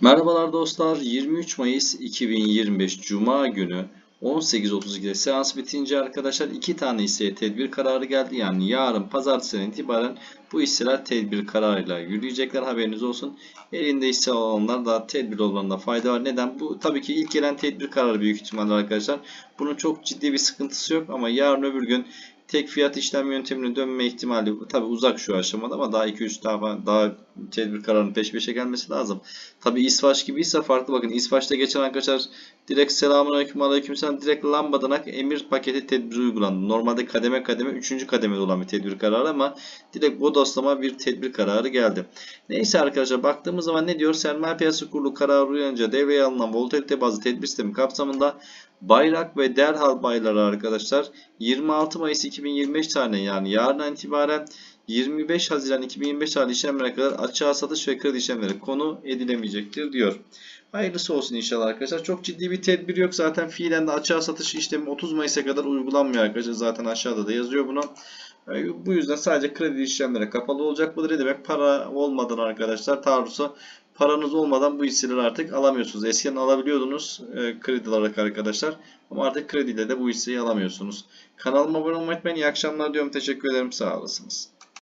Merhabalar dostlar. 23 Mayıs 2025 Cuma günü 18.32'de seans bitince arkadaşlar iki tane hisseye tedbir kararı geldi. Yani yarın pazartesiden itibaren bu hisseler tedbir kararıyla yürüyecekler. Haberiniz olsun. Elinde hisse olanlar da tedbir olanlarda fayda var. Neden? Bu tabii ki ilk gelen tedbir kararı büyük ihtimalle arkadaşlar. Bunun çok ciddi bir sıkıntısı yok ama yarın öbür gün tek fiyat işlem yöntemine dönme ihtimali tabi uzak şu aşamada ama daha 2-3 daha, daha tedbir kararının peş peşe gelmesi lazım. Tabi İsvaç gibi ise farklı bakın İsvaç'ta geçen arkadaşlar direkt selamünaleyküm aleykümselam direkt lambadan emir paketi tedbiri uygulandı. Normalde kademe kademe 3. kademede olan bir tedbir kararı ama direkt bodoslama bir tedbir kararı geldi. Neyse arkadaşlar baktığımız zaman ne diyor? Sermaye piyasası kurulu kararı uyarınca devreye alınan volatilite bazlı tedbir sistemi kapsamında bayrak ve derhal bayları arkadaşlar 26 Mayıs 2025 tarihine yani yarından itibaren 25 Haziran 2025 tarihli işlemlere kadar açığa satış ve kredi işlemleri konu edilemeyecektir diyor. Hayırlısı olsun inşallah arkadaşlar. Çok ciddi bir tedbir yok. Zaten fiilen de açığa satış işlemi 30 Mayıs'a kadar uygulanmıyor arkadaşlar. Zaten aşağıda da yazıyor bunu. Bu yüzden sadece kredi işlemlere kapalı olacak. Bu da ne demek? Para olmadan arkadaşlar taarruza paranız olmadan bu hisseleri artık alamıyorsunuz. Eskiden alabiliyordunuz e, kredi olarak arkadaşlar. Ama artık krediyle de bu hisseyi alamıyorsunuz. Kanalıma abone olmayı unutmayın. İyi akşamlar diyorum. Teşekkür ederim. Sağ olasınız.